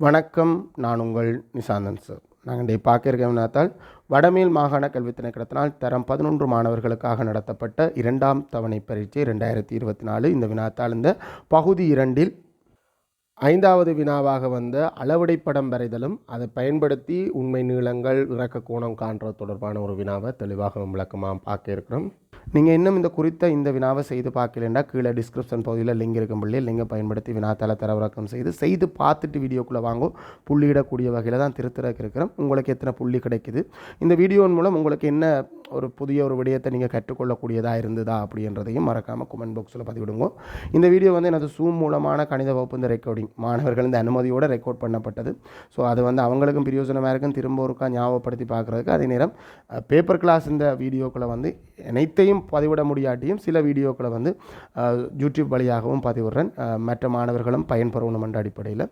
வணக்கம். நான் உங்கள் நிசாந்தன் சார். நாங்கள் இன்றைய பார்க்க வினாத்தால் வடமேல் மாகாண கல்வி திணைக்களத்தினால் தரம் பதினொன்று மாணவர்களுக்காக நடத்தப்பட்ட இரண்டாம் தவணை பரீட்சை ரெண்டாயிரத்தி இருபத்தி நாலு இந்த வினாத்தால் இந்த பகுதி இரண்டில் ஐந்தாவது வினாவாக வந்த அளவடை படம் வரைதலும் அதை பயன்படுத்தி உண்மை நீளங்கள் இறக்க கோணம் காண்றது தொடர்பான ஒரு வினாவை தெளிவாக விளக்கமாக பார்க்க இருக்கிறோம். நீங்கள் இன்னும் இந்த குறித்த இந்த வினாவை செய்து பார்க்கலன்னா கீழே டிஸ்கிரிப்ஷன் பகுதியில் லிங்க் இருக்கும் பிள்ளை லிங்கை பயன்படுத்தி வினாத்தால தரவிறக்கம் செய்து செய்து பார்த்துட்டு வீடியோக்குள்ளே வாங்கும் புள்ளியிடக்கூடிய வகையில் தான் திருத்தரக்கு இருக்கிறோம். உங்களுக்கு எத்தனை புள்ளி கிடைக்குது? இந்த வீடியோவின் மூலம் உங்களுக்கு என்ன ஒரு புதிய ஒரு விடயத்தை நீங்கள் கற்றுக்கொள்ளக்கூடியதாக இருந்ததா அப்படின்றதையும் மறக்காமல் கமெண்ட் பாக்ஸில் பதிவிடுங்க. இந்த வீடியோ வந்து எனது சூம் மூலமான கணித வகுப்பு இந்த ரெக்கார்டிங் மாணவர்கள் இந்த அனுமதியோடு ரெக்கார்ட் பண்ணப்பட்டது. ஸோ அது வந்து அவங்களுக்கும் பிரயோஜனமாக இருக்கும். திரும்ப ஒருக்கா ஞாபகப்படுத்தி பார்க்குறதுக்கு அதே நேரம் பேப்பர் கிளாஸ் இந்த வீடியோக்களை வந்து அனைத்தையும் பதிவிட முடியாட்டியும் சில வீடியோக்களை வந்து யூடியூப் வழியாகவும் பதிவிடுறேன். மற்ற மாணவர்களும் பயன்பெறணும் என்ற அடிப்படையில்.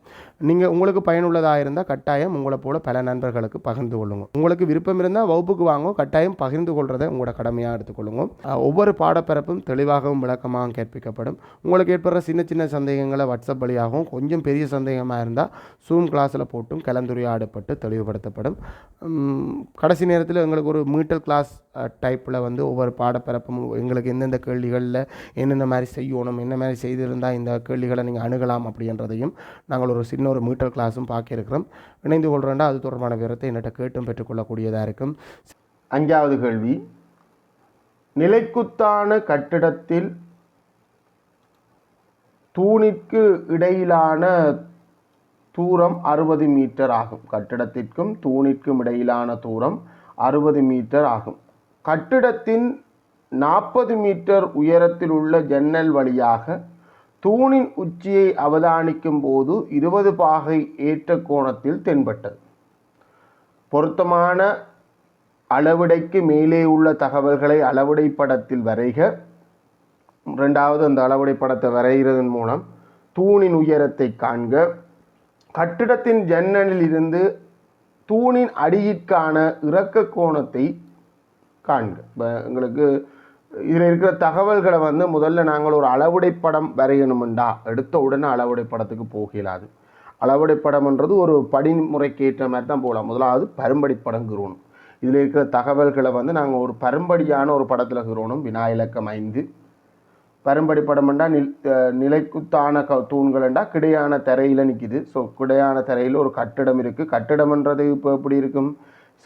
நீங்கள் உங்களுக்கு பயனுள்ளதாக இருந்தால் கட்டாயம் உங்களை போல பல நண்பர்களுக்கு பகிர்ந்து கொள்ளுங்க. உங்களுக்கு விருப்பம் இருந்தால் வகுப்புக்கு வாங்க கட்டாயம் பகிர்ந்து கொள்றதை உங்களோட கடமையாக எடுத்துக்கொள்ளுங்க. ஒவ்வொரு பாடப்பிறப்பும் தெளிவாகவும் விளக்கமாகவும் கேட்பிக்கப்படும். உங்களுக்கு ஏற்படுற சின்ன சின்ன சந்தேகங்களை வாட்ஸ்அப் வழியாகவும் கொஞ்சம் பெரிய சந்தேகமாக இருந்தால் ஜூம் கிளாஸில் போட்டும் கலந்துரையாடப்பட்டு தெளிவுபடுத்தப்படும். கடைசி நேரத்தில் எங்களுக்கு ஒரு மீட்டல் கிளாஸ் டைப்பில் வந்து ஒவ்வொரு பாடப்பிறப்பும் எங்களுக்கு எந்தெந்த கேள்விகளில் என்னென்ன மாதிரி செய்யணும் என்ன மாதிரி செய்திருந்தால் இந்த கேள்விகளை நீங்கள் அணுகலாம் அப்படின்றதையும் நாங்கள் ஒரு சின்ன ஒரு மீட்டர் கிளாஸும் பார்க்கிருக்கிறோம் இணைந்து கொள்கிறோண்டா அது தொடர்பான விவரத்தை என்னட்ட கேட்டும் பெற்றுக்கொள்ளக்கூடியதாக இருக்கும். அஞ்சாவது கேள்வி. நிலைக்குத்தான கட்டிடத்தில் தூணிற்கு இடையிலான தூரம் அறுபது மீட்டர் ஆகும். கட்டிடத்திற்கும் தூணிற்கும் இடையிலான தூரம் அறுபது மீட்டர் ஆகும். கட்டிடத்தின் நாற்பது மீட்டர் உயரத்தில் உள்ள ஜன்னல் வழியாக தூணின் உச்சியை அவதானிக்கும் போது இருபது பாகை ஏற்ற கோணத்தில் தென்பட்டது. பொருத்தமான அளவிடைக்கு மேலே உள்ள தகவல்களை அளவிடை படத்தில் வரைக. ரெண்டாவது அந்த அளவுடை படத்தை வரைகிறதன் மூலம் தூணின் உயரத்தை காண்க. கட்டிடத்தின் ஜன்னலில் இருந்து தூணின் அடியிற்கான இறக்க கோணத்தை காண்க. இப்போ எங்களுக்கு இதில் இருக்கிற தகவல்களை வந்து முதல்ல நாங்கள் ஒரு அளவுடை படம் வரையணுமெண்டா? எடுத்த உடனே அளவுடை படத்துக்கு போகலாது. அளவுடை படம்ன்றது ஒரு படிமுறைக்கு ஏற்ற மாதிரி தான் போகலாம் முதலாவது பரும்படி கிரோணும் இதில் இருக்கிற தகவல்களை வந்து நாங்கள் ஒரு பரும்படியான ஒரு படத்தில் கிரோணும் வினா இலக்கம் ஐந்து. பரும்படி படம்ண்டா நில் நிலைக்குத்தான க தூண்கள்ண்டா கிடையான தரையில் நிற்கிது ஸோ கிடையான தரையில் ஒரு கட்டிடம் இருக்குது கட்டிடம்ன்றது இப்போ எப்படி இருக்கும்?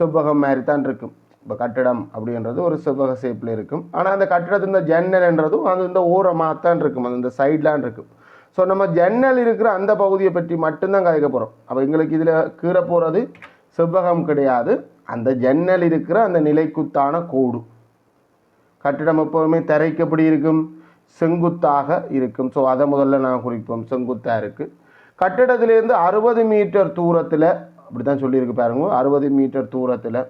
செவ்வகம் மாதிரி தான் இருக்கும். இப்போ கட்டிடம் அப்படின்றது ஒரு செவ்வக ஷேப்பில் இருக்கும். ஆனால் அந்த கட்டிடத்தின் இந்த ஜன்னல்ன்றதும் அது இந்த ஓரமாக தான் இருக்கும். அது இந்த சைட்லான் இருக்கும். ஸோ நம்ம ஜன்னல் இருக்கிற அந்த பகுதியை பற்றி மட்டும்தான் கதைக்க போகிறோம் அப்போ எங்களுக்கு இதில் கீற போகிறது செவ்வகம் கிடையாது. அந்த ஜன்னல் இருக்கிற அந்த நிலைக்குத்தான கோடு. கட்டிடம் எப்போதுமே தரைக்கு எப்படி இருக்கும்? செங்குத்தாக இருக்கும். ஸோ அதை முதல்ல நான் குறிப்போம். செங்குத்தாக இருக்குது கட்டிடத்திலேருந்து அறுபது மீட்டர் தூரத்தில் அப்படி தான் சொல்லியிருக்கு பாருங்க. அறுபது மீட்டர் தூரத்தில்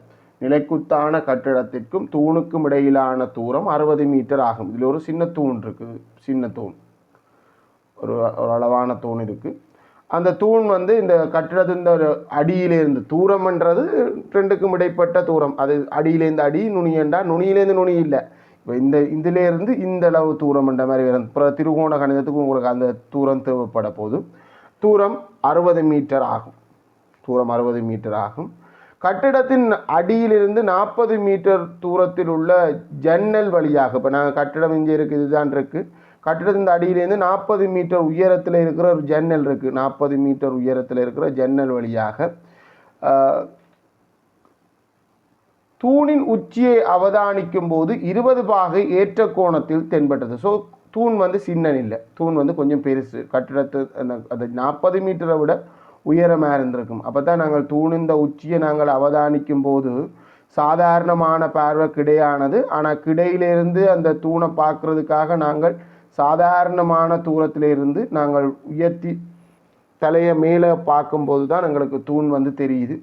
நிலைக்குத்தான கட்டிடத்திற்கும் தூணுக்கும் இடையிலான தூரம் அறுபது மீட்டர் ஆகும். இதில் ஒரு சின்ன தூண் இருக்குது சின்ன தூண். ஒரு ஒரு அளவான தூண் இருக்குது அந்த தூண் வந்து இந்த கட்டிடத்தின் இந்த ஒரு அடியிலேருந்து தூரம்ன்றது ரெண்டுக்கும் இடைப்பட்ட தூரம். அது அடியிலேருந்து அடி நுனியண்டா நுனியிலேருந்து நுனி இல்லை. இப்போ இந்த இதிலேருந்து இந்த அளவு தூரம்ன்ற மாதிரி வரும். அப்புறம் திருகோண கணிதத்துக்கு உங்களுக்கு அந்த தூரம் தேவைப்பட போது தூரம் அறுபது மீட்டர் ஆகும். தூரம் அறுபது மீட்டர் ஆகும். கட்டிடத்தின் அடியிலிருந்து நாற்பது மீட்டர் தூரத்தில் உள்ள ஜன்னல் வழியாக இப்போ நாங்கள் கட்டிடம் இங்கே இருக்குது இதுதான் இருக்குது கட்டிடத்தின் அடியிலேருந்து நாற்பது மீட்டர் உயரத்தில் இருக்கிற ஒரு ஜன்னல் இருக்குது நாற்பது மீட்டர் உயரத்தில் இருக்கிற ஜன்னல் வழியாக. தூணின் உச்சியை அவதானிக்கும் போது இருபது பாகை ஏற்ற கோணத்தில் தென்பட்டது. ஸோ தூண் வந்து சின்னன் இல்லை. தூண் வந்து கொஞ்சம் பெருசு. கட்டிடத்து அந்த அந்த நாற்பது மீட்டரை விட உயரமாக இருந்திருக்கும். அப்போ தான் நாங்கள் தூணிந்த உச்சியை நாங்கள் அவதானிக்கும் போது சாதாரணமான பார்வை கிடையானது ஆனால் கிடையிலிருந்து அந்த தூணை பார்க்குறதுக்காக நாங்கள் சாதாரணமான தூரத்தில் இருந்து நாங்கள் உயர்த்தி தலையை மேலே பார்க்கும்போது தான் எங்களுக்கு தூண் வந்து தெரியுது.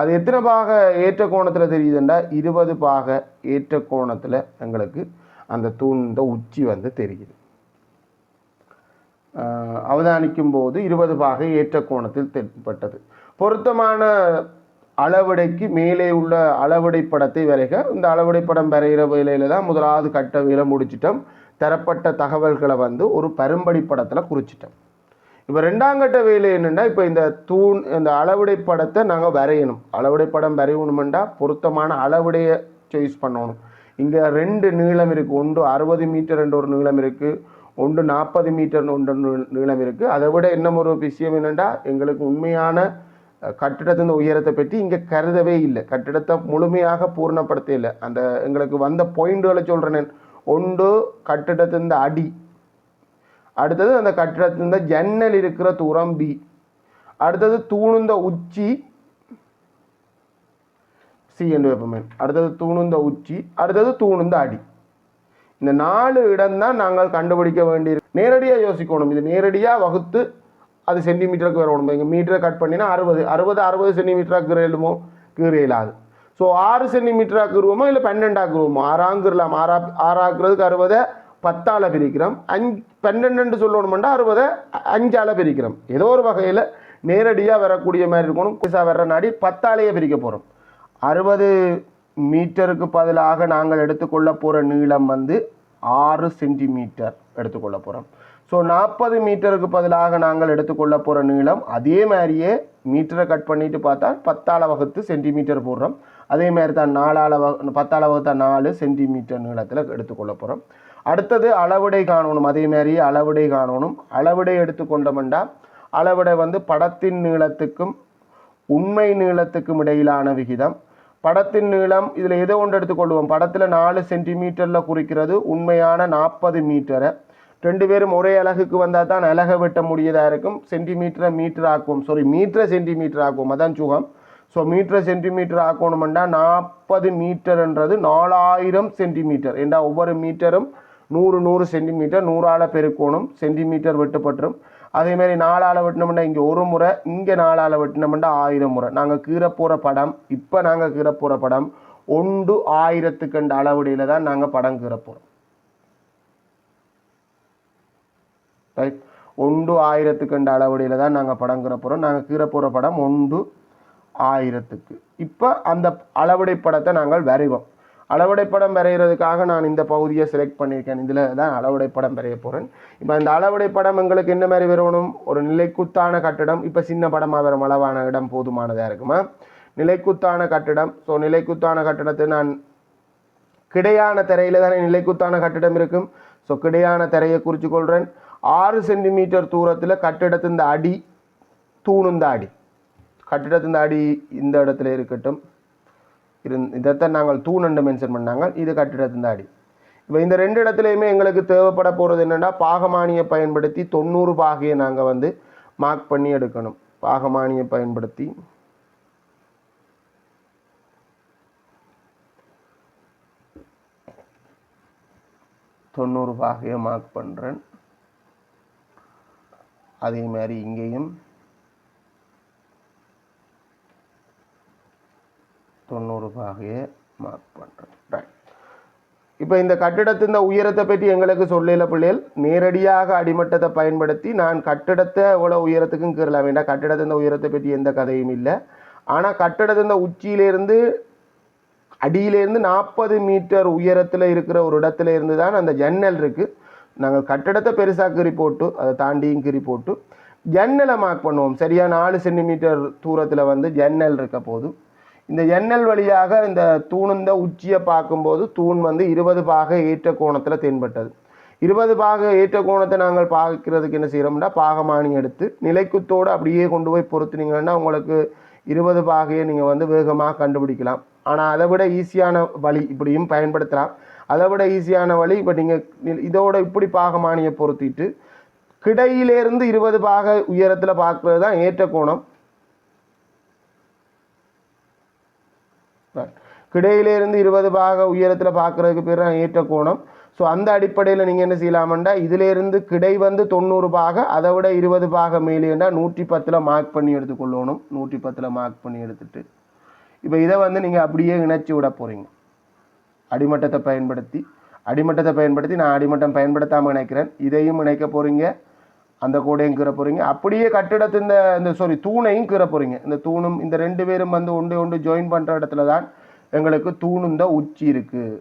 அது எத்தனை பாக ஏற்ற கோணத்தில் தெரியுதுண்டா? இருபது பாக ஏற்ற கோணத்தில் எங்களுக்கு அந்த தூண் உச்சி வந்து தெரியுது. அவதானிக்கும் போது இருபது பாகை ஏற்ற கோணத்தில் தென்பட்டது. பொருத்தமான அளவடைக்கு மேலே உள்ள அளவடை படத்தை வரைக. இந்த அளவடை படம் வரைகிற வேலையில் தான் முதலாவது கட்ட வேலை முடிச்சிட்டோம். தரப்பட்ட தகவல்களை வந்து ஒரு பரும்படி படத்தில் குறிச்சிட்டோம். இப்போ ரெண்டாம் கட்ட வேலை என்னென்னா இப்போ இந்த தூண் இந்த அளவுடை படத்தை நாங்கள் வரையணும். அளவுடை படம் வரையணுமெண்டா பொருத்தமான அளவுடைய சாய்ஸ் பண்ணணும். இங்கே ரெண்டு நீளம் இருக்குது ஒன்று அறுபது மீட்டர் ரெண்டு ஒரு நீளம் இருக்குது ஒன்று நாற்பது மீட்டர் ஒன்று நீளம் இருக்குது அதை விட இன்னும் ஒரு விஷயம் என்னென்னா எங்களுக்கு உண்மையான கட்டிடத்தின் உயரத்தை பற்றி இங்கே கருதவே இல்லை. கட்டிடத்தை முழுமையாக பூர்ணப்படுத்த இல்லை. அந்த எங்களுக்கு வந்த பாயிண்ட்களை சொல்கிறேன் ஒன்று கட்டிடத்தின் அடி. அடுத்தது அந்த கட்டிடத்தின் ஜன்னல் இருக்கிற தூரம் பி அடுத்தது தூணுந்த உச்சி. சி என்று வைப்போமே. அடுத்தது தூணுந்த உச்சி. அடுத்தது தூணுந்த அடி. இந்த நாலு இடம்தான் நாங்கள் கண்டுபிடிக்க வேண்டியிருக்கு. நேரடியாக யோசிக்கணும். இது நேரடியாக வகுத்து அது சென்டிமீட்டருக்கு வரணும். எங்கள் மீட்டரை கட் பண்ணினா அறுபது. அறுபது அறுபது சென்டிமீட்டராக கீரையிலுமோ கீரையிலாது ஸோ ஆறு சென்டிமீட்டராக கருவோமோ? இல்லை பன்னெண்டாக்குருவோமோ ஆறாங்கிறலாம். ஆறா ஆறாக்குறதுக்கு அறுபதை பத்தால் பிரிக்கிறோம். அஞ்சு பன்னெண்டு சொல்லணுமெண்டா அறுபதை அஞ்சால் பிரிக்கிறோம். ஏதோ ஒரு வகையில் நேரடியாக வரக்கூடிய மாதிரி இருக்கணும். புதுசாக வர்ற நாடி பத்தாலேயே பிரிக்க போகிறோம் அறுபது மீட்டருக்கு பதிலாக நாங்கள் எடுத்துக்கொள்ள போகிற நீளம் வந்து ஆறு சென்டிமீட்டர் எடுத்துக்கொள்ள போகிறோம் ஸோ நாற்பது மீட்டருக்கு பதிலாக நாங்கள் எடுத்துக்கொள்ள போகிற நீளம் அதே மாதிரியே மீட்டரை கட் பண்ணிட்டு பார்த்தா பத்தால வகுத்து சென்டிமீட்டர் போடுறோம். அதே மாதிரி தான் நாலால வகு பத்தால வகுத்தா நாலு சென்டிமீட்டர் நீளத்தில் எடுத்துக்கொள்ள போகிறோம் அடுத்தது அளவுடை காணணும். அதே மாதிரியே அளவுடை காணணும். அளவுடை எடுத்துக்கொண்டோம்னா அளவுடை வந்து படத்தின் நீளத்துக்கும் உண்மை நீளத்துக்கும் இடையிலான விகிதம். படத்தின் நீளம் இதில் எதை ஒன்று எடுத்துக்கொள்வோம் படத்தில் நாலு சென்டிமீட்டரில் குறிக்கிறது. உண்மையான நாற்பது மீட்டரை. ரெண்டு பேரும் ஒரே அலகுக்கு வந்தால் தான் அலகை வெட்ட முடியதாக இருக்கும். சென்டிமீட்டரை மீட்டர் ஆக்குவோம். சாரி மீட்டரை சென்டிமீட்டர் ஆக்குவோம். அதான் சுகம். ஸோ மீட்டரை சென்டிமீட்டர் ஆக்கணுமெண்டா நாற்பது மீட்டர்ன்றது நாலாயிரம் சென்டிமீட்டர். ஏண்டா ஒவ்வொரு மீட்டரும் நூறு நூறு சென்டிமீட்டர். நூறால் பெருக்கோணும். சென்டிமீட்டர் வெட்டுப்பட்டுரும். அதேமாரி நாலால் வெட்டினோம்னா இங்கே ஒரு முறை இங்கே நாலால் வெட்டினோம்னா ஆயிரம் முறை. நாங்கள் கீற போகிற படம் இப்போ நாங்கள் கீரை போகிற படம் ஒன்று ஆயிரத்துக்கண்டு அளவுடையில் தான் நாங்கள் படம் கீற போகிறோம் ரைட் ஒன்று ஆயிரத்துக்கண்டு அளவுடையில் தான் நாங்கள் படம் கீற போகிறோம் நாங்கள் கீற போகிற படம் ஒன்று ஆயிரத்துக்கு. இப்போ அந்த அளவுடை படத்தை நாங்கள் வரைவோம். அளவுடை படம் வரைகிறதுக்காக நான் இந்த பகுதியை செலக்ட் பண்ணியிருக்கேன். இதில் தான் அளவுடை படம் வரைய போகிறேன் இப்போ அந்த அளவுடை படம் எங்களுக்கு என்ன மாதிரி வரணும்? ஒரு நிலைக்குத்தான கட்டிடம். இப்போ சின்ன படமாக வரும். அளவான இடம் போதுமானதாக இருக்குமா? நிலைக்குத்தான கட்டிடம். ஸோ நிலைக்குத்தான கட்டிடத்தை நான் கிடையான தரையில் தானே நிலைக்குத்தான கட்டிடம் இருக்கும். ஸோ கிடையான திரையை குறித்து கொள்கிறேன் ஆறு சென்டிமீட்டர் தூரத்தில் கட்டிடத்தின் அடி தூணுந்த அடி. கட்டிடத்தின் அடி இந்த இடத்துல இருக்கட்டும். இருந் இதைத்தான் நாங்கள் தூண் என்று மென்ஷன் பண்ணாங்க. இது கட்டிடத்தின் அடி. இப்போ இந்த ரெண்டு இடத்துலையுமே எங்களுக்கு தேவைப்பட போகிறது என்னென்னா பாகமானியை பயன்படுத்தி தொண்ணூறு பாகையை நாங்கள் வந்து மார்க் பண்ணி எடுக்கணும். பாகமானியை பயன்படுத்தி. தொண்ணூறு பாகையை மார்க் பண்ணுறேன் அதே மாதிரி இங்கேயும். தொண்ணூறுபாகவே மார்க் பண்ணுறேன் ரைட் இப்போ இந்த கட்டிடத்தின் உயரத்தை பற்றி எங்களுக்கு சொல்லல பிள்ளைகள் நேரடியாக அடிமட்டத்தை பயன்படுத்தி நான் கட்டிடத்தை எவ்வளோ உயரத்துக்கும் கீறல வேண்டாம் கட்டிடத்தின் உயரத்தை பற்றி எந்த கதையும் இல்லை. ஆனால் கட்டிடத்தின் உச்சியிலேருந்து அடியிலேருந்து நாற்பது மீட்டர் உயரத்தில் இருக்கிற ஒரு இடத்துல இருந்து தான் அந்த ஜன்னல் இருக்குது நாங்கள் கட்டிடத்தை பெருசாக கீறி போட்டு அதை தாண்டியும் கீறி போட்டு ஜன்னலை மார்க் பண்ணுவோம். சரியா நாலு சென்டிமீட்டர் தூரத்தில் வந்து ஜன்னல் இருக்க போதும். இந்த எண்ணெல் வழியாக இந்த தூணுந்த உச்சியை பார்க்கும்போது தூண் வந்து இருபது பாக ஏற்ற கோணத்தில் தென்பட்டது. இருபது பாக ஏற்ற கோணத்தை நாங்கள் பார்க்கறதுக்கு என்ன செய்கிறோம்னா பாகமானி எடுத்து நிலைக்குத்தோடு அப்படியே கொண்டு போய் பொருத்துனீங்கன்னா உங்களுக்கு இருபது பாகையை நீங்கள் வந்து வேகமாக கண்டுபிடிக்கலாம். ஆனால் அதை விட ஈஸியான வழி இப்படியும் பயன்படுத்தலாம். அதை விட ஈஸியான வழி இப்போ நீங்கள் இதோட இப்படி பாகமானியை பொருத்திட்டு கிடையிலேருந்து இருபது பாக உயரத்தில் பார்க்குறது தான் ஏற்ற கோணம். கிடையிலேருந்து இருபது பாக உயரத்தில் பார்க்குறதுக்கு பேர் தான் ஏற்ற கோணம். ஸோ அந்த அடிப்படையில் நீங்கள் என்ன செய்யலாமண்டா இதிலேருந்து கிடை வந்து தொண்ணூறு பாக அதை விட இருபது பாக மேலேண்டா நூற்றி பத்தில் மார்க் பண்ணி எடுத்துக்கொள்ளணும் நூற்றி பத்தில் மார்க் பண்ணி எடுத்துட்டு. இப்போ இதை வந்து நீங்கள் அப்படியே இணைச்சி விட போகிறீங்க அடிமட்டத்தை பயன்படுத்தி அடிமட்டத்தை பயன்படுத்தி நான் அடிமட்டம் பயன்படுத்தாமல் இணைக்கிறேன். இதையும் இணைக்க போகிறீங்க அந்த கூடையும் கீற போகிறீங்க அப்படியே கட்டிடத்து இந்த இந்த சாரி தூணையும் கீற போகிறீங்க இந்த தூணும் இந்த ரெண்டு பேரும் வந்து ஒன்று ஒன்று ஜாயின் பண்ணுற இடத்துல தான் எங்களுக்கு தூணுந்த உச்சி இருக்குது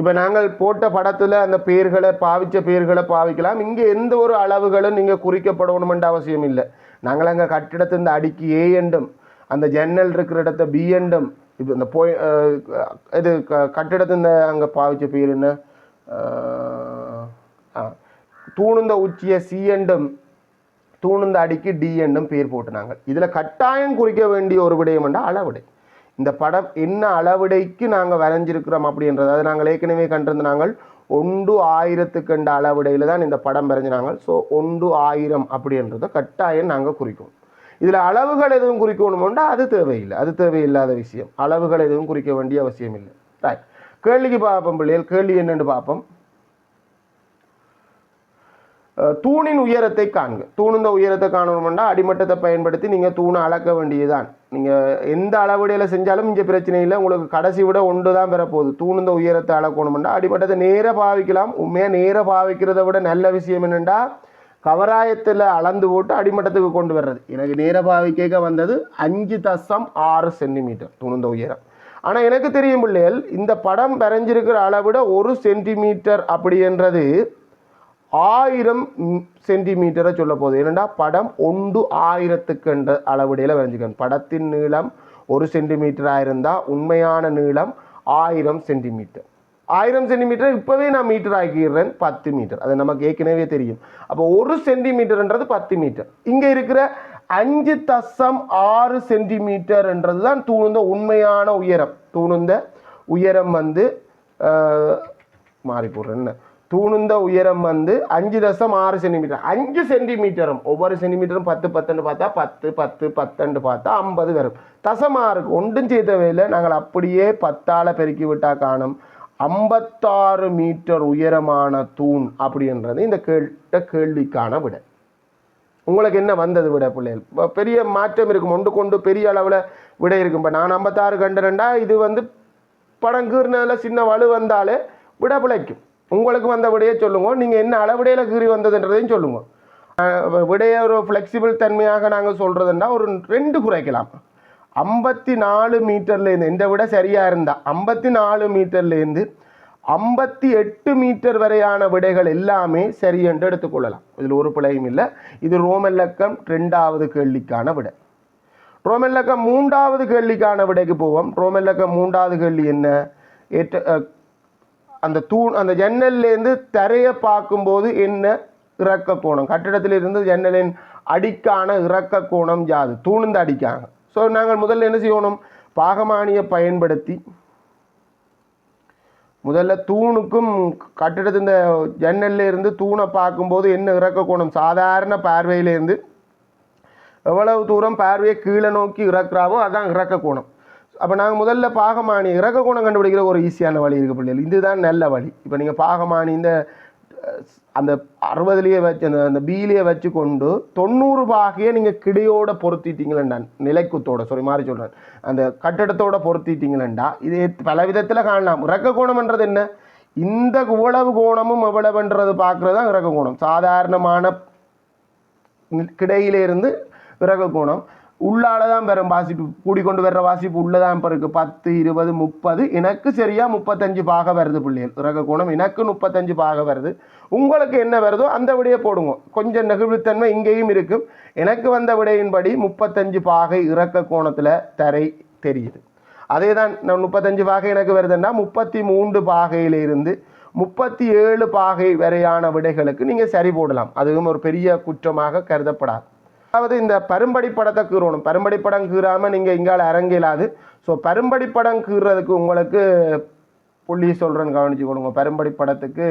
இப்போ நாங்கள் போட்ட படத்தில் அந்த பேர்களை பாவித்த பேர்களை பாவிக்கலாம். இங்கே எந்த ஒரு அளவுகளும் நீங்கள் குறிக்கப்படணுமென்ற அவசியம் இல்லை. நாங்கள் அங்கே கட்டிடத்தின் அடிக்கு ஏ என்றும் அந்த ஜன்னல் இருக்கிற இடத்த பி என்றும் இப்போ இந்த போய் இது க- இந்த அங்கே பாவிச்ச பேர் என்ன? ஆ தூணுந்த உச்சியை சி என்றும் தூணுந்த அடிக்கு டி என்றும் பேர் போட்டுனாங்க. இதில் கட்டாயம் குறிக்க வேண்டிய ஒரு விடயம் என்றால் அளவிடை. இந்த படம் என்ன அளவிடைக்கு நாங்கள் வரைஞ்சிருக்கிறோம் அப்படின்றது அது நாங்கள் ஏற்கனவே கண்டிருந்த நாங்கள் ஒன்று ஆயிரத்துக்கு என்ற அளவிடையில் தான் இந்த படம் வரைஞ்சினாங்க. ஸோ ஒன்று ஆயிரம் அப்படின்றத கட்டாயம் நாங்கள் குறிக்கணும் இதில் அளவுகள் எதுவும் குறிக்கணுமோண்டா அது தேவையில்லை. அது தேவையில்லாத விஷயம். அளவுகள் எதுவும் குறிக்க வேண்டிய அவசியம் இல்லை. ரைட் கேள்விக்கு பார்ப்போம் பிள்ளைகள். கேள்வி என்னென்னு பார்ப்போம். தூணின் உயரத்தை காண்க. தூணுந்த உயரத்தை காணணும்னா அடிமட்டத்தை பயன்படுத்தி நீங்கள் தூணை அளக்க வேண்டியதுதான். நீங்கள் எந்த அளவுடையில் செஞ்சாலும் இங்கே பிரச்சனை இல்லை. உங்களுக்கு கடைசி விட ஒன்று தான் பெறப்போகுது. தூணுந்த உயரத்தை அளக்கணும்னா அடிமட்டத்தை நேராக பாவிக்கலாம். உண்மையாக நேராக பாவிக்கிறத விட நல்ல விஷயம் என்னென்னா கவராயத்தில் அளந்து போட்டு அடிமட்டத்துக்கு கொண்டு வர்றது. எனக்கு நேர பாவிக்க வந்தது அஞ்சு தசம் ஆறு சென்டிமீட்டர் துணுந்த உயரம். ஆனால் எனக்கு தெரியும் பிள்ளைகள் இந்த படம் வரைஞ்சிருக்கிற அளவிட ஒரு சென்டிமீட்டர் அப்படின்றது ஆயிரம் சென்டிமீட்டரை சொல்ல போகுது. என்னடா படம் ஒன்று ஆயிரத்துக்குன்ற அளவுடையில் வரைஞ்சிக்கணும் படத்தின் நீளம் ஒரு சென்டிமீட்டராக இருந்தால் உண்மையான நீளம் ஆயிரம் சென்டிமீட்டர். ஆயிரம் சென்டிமீட்டர் இப்போவே நான் மீட்டர் ஆக்கிடுறேன் பத்து மீட்டர். அது நமக்கு ஏற்கனவே தெரியும். அப்போ ஒரு சென்டிமீட்டர்ன்றது பத்து மீட்டர். இங்கே இருக்கிற அஞ்சு தசம் ஆறு சென்டிமீட்டர்ன்றது தான் தூணுந்த உண்மையான உயரம். தூணுந்த உயரம் வந்து மாறி போடுறேன் என்ன தூணுந்த உயரம் வந்து அஞ்சு தசம் ஆறு சென்டிமீட்டர். அஞ்சு சென்டிமீட்டரும். ஒவ்வொரு சென்டிமீட்டரும் பத்து பத்துன்னு பார்த்தா பத்து பத்து பத்துன்னு பார்த்தா ஐம்பது வரும். தசம் ஆறுக்கு ஒன்றும் செய்தவையில் நாங்கள் அப்படியே பத்தால் பெருக்கி விட்டால் காணும். ஐம்பத்தாறு மீட்டர் உயரமான தூண் அப்படின்றது இந்த கேட்ட கேள்விக்கான விடை. உங்களுக்கு என்ன வந்தது விட பிள்ளைகள்? பெரிய மாற்றம் இருக்கும். ஒன்று கொண்டு பெரிய அளவில் விடை இருக்கும். இப்போ நான் ஐம்பத்தாறு கண்டுறேன்டா இது வந்து படம் சின்ன வலு வந்தாலே விட பிழைக்கும். உங்களுக்கு வந்த விடையை சொல்லுங்கள் நீங்கள் என்ன அளவிடையில் கீறி வந்ததுன்றதையும் சொல்லுங்கள் விடைய விடையை ஒரு ஃப்ளெக்சிபிள் தன்மையாக நாங்கள் சொல்கிறதுன்னா ஒரு ரெண்டு குறைக்கலாம். ஐம்பத்தி நாலு மீட்டர்லேருந்து இந்த விட சரியாக இருந்தால் ஐம்பத்தி நாலு மீட்டர்லேருந்து ஐம்பத்தி எட்டு மீட்டர் வரையான விடைகள் எல்லாமே சரி என்று எடுத்துக்கொள்ளலாம் இதில் ஒரு பிழையும் இல்லை. இது ரோமல்லக்கம் ரெண்டாவது கேள்விக்கான விடை. ரோமல்லக்கம் மூன்றாவது கேள்விக்கான விடைக்கு போவோம். ரோமல்லக்கம் மூன்றாவது கேள்வி என்ன? ஏற்ற அந்த தூண் அந்த ஜன்னல்லேருந்து தரையை பார்க்கும்போது என்ன இறக்க கோணம்? கட்டிடத்திலிருந்து ஜன்னலின் அடிக்கான இறக்க கோணம் யாது? தூணுந்து அடிக்காங்க. ஸோ நாங்கள் முதல்ல என்ன செய்யணும்? பாகமானியை பயன்படுத்தி முதல்ல தூணுக்கும் கட்டிடத்தின் இந்த ஜன்னல்ல இருந்து தூணை பார்க்கும்போது என்ன இறக்க கோணம்? சாதாரண பார்வையிலேருந்து எவ்வளவு தூரம் பார்வையை கீழே நோக்கி இறக்குறாவோ அதான் இறக்க கோணம். அப்போ நாங்கள் முதல்ல பாகமானி இறக்க கோணம் கண்டுபிடிக்கிற ஒரு ஈஸியான வழி இருக்குது பிள்ளைகள். இதுதான் நல்ல வழி. இப்போ நீங்கள் பாகமானி இந்த அந்த அறுபதுலேயே வச்சு அந்த அந்த பியிலேயே வச்சு கொண்டு தொண்ணூறு பாகையை நீங்கள் கிடையோட பொருத்திட்டீங்களேண்டா. நிலைக்குத்தோட சாரி மாதிரி சொல்கிறேன் அந்த கட்டடத்தோட பொருத்திட்டீங்களேண்டா. இது பல விதத்தில் காணலாம். இறக்க கோணம்ன்றது என்ன? இந்த இவ்வளவு கோணமும் எவ்வளவுன்றது பார்க்குறது தான் இறக்க கோணம் சாதாரணமான கிடையிலிருந்து இறக்க கோணம் உள்ளால தான் பெறும் வாசிப்பு. கூடிக்கொண்டு வர்ற வாசிப்பு உள்ளதான் இப்போ இருக்குது பத்து இருபது முப்பது. எனக்கு சரியா முப்பத்தஞ்சு பாக வருது பிள்ளைகள் இறக்க கோணம் எனக்கு முப்பத்தஞ்சு பாக வருது. உங்களுக்கு என்ன வருதோ அந்த விடையை போடுங்க. கொஞ்சம் நெகிழ்வுத்தன்மை இங்கேயும் இருக்கும். எனக்கு வந்த விடையின்படி முப்பத்தஞ்சு பாகை இறக்க கோணத்தில் தரை தெரியுது. அதே தான் நான் முப்பத்தஞ்சு பாகை எனக்கு வருதுன்னா முப்பத்தி மூன்று பாகையிலிருந்து முப்பத்தி ஏழு பாகை வரையான விடைகளுக்கு நீங்கள் சரி போடலாம். அதுவும் ஒரு பெரிய குற்றமாக கருதப்படாது. அதாவது இந்த பரும்படி படத்தை கீறணும். பரும்படி படம் கீறாமல் நீங்கள் இங்கால அரங்கிலாது. ஸோ பரும்படி படம் கீறுறதுக்கு உங்களுக்கு புள்ளி சொல்கிறேன்னு கவனிச்சு கொடுங்க பரும்படி படத்துக்கு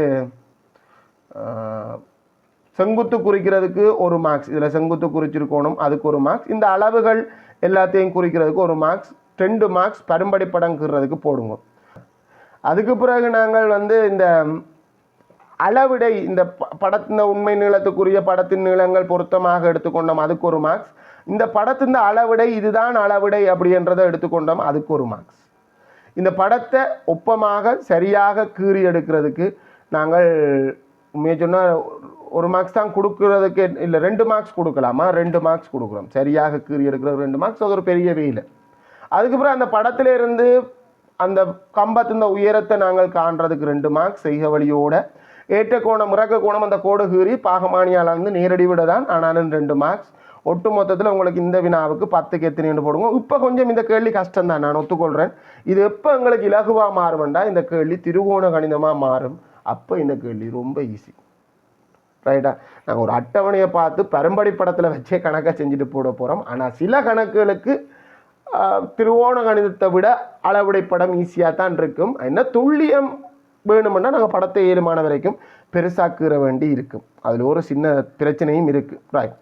செங்குத்து குறிக்கிறதுக்கு ஒரு மார்க்ஸ் இதில் செங்குத்து குறிச்சிருக்கணும். அதுக்கு ஒரு மார்க்ஸ் இந்த அளவுகள் எல்லாத்தையும் குறிக்கிறதுக்கு ஒரு மார்க்ஸ் ரெண்டு மார்க்ஸ் பரும்படி படம் கீறுறதுக்கு போடுங்க. அதுக்கு பிறகு நாங்கள் வந்து இந்த அளவிடை இந்த ப- படத்தின் உண்மை நீளத்துக்குரிய படத்தின் நீளங்கள் பொருத்தமாக எடுத்துக்கொண்டோம் அதுக்கு ஒரு மார்க்ஸ் இந்த படத்தின் அளவிடை இதுதான் அளவிடை அப்படின்றதை எடுத்துக்கொண்டோம் அதுக்கு ஒரு மார்க்ஸ் இந்த படத்தை ஒப்பமாக சரியாக கீறி எடுக்கிறதுக்கு நாங்கள் உண்மையை சொன்னால் ஒரு மார்க்ஸ் தான் கொடுக்கறதுக்கு இல்லை ரெண்டு மார்க்ஸ் கொடுக்கலாமா? ரெண்டு மார்க்ஸ் கொடுக்குறோம். சரியாக கீறி எடுக்கிறது ரெண்டு மார்க்ஸ் அது ஒரு பெரிய வெயில். அதுக்கப்புறம் அந்த படத்துல இருந்து அந்த கம்பத்தின் உயரத்தை நாங்கள் காண்றதுக்கு ரெண்டு மார்க்ஸ் செய்க வழியோட ஏற்ற கோணம் இறக்க கோணம் அந்த கோடு கீறி பாகமானியால் வந்து நேரடி விட தான் ஆனாலும் ரெண்டு மார்க்ஸ் ஒட்டு மொத்தத்தில் உங்களுக்கு இந்த வினாவுக்கு பத்துக்கு எத்தனைன்னு போடுங்க. இப்போ கொஞ்சம் இந்த கேள்வி கஷ்டம் தான் நான் ஒத்துக்கொள்கிறேன் இது எப்போ எங்களுக்கு இலகுவாக மாறுமெண்டா இந்த கேள்வி திருகோண கணிதமாக மாறும். அப்போ இந்த கேள்வி ரொம்ப ஈஸி ரைட்டா நாங்கள் ஒரு அட்டவணையை பார்த்து பரம்படி படத்தில் வச்சே கணக்காக செஞ்சுட்டு போட போகிறோம் ஆனால் சில கணக்குகளுக்கு திருவோண கணிதத்தை விட அளவுடை படம் ஈஸியாக தான் இருக்கும். என்ன துல்லியம் வேணுமென்னா நாங்கள் படத்தை ஏழு வரைக்கும் பெருசாக்குற வேண்டி இருக்கும். அதில் ஒரு சின்ன பிரச்சனையும் இருக்குது ரைட்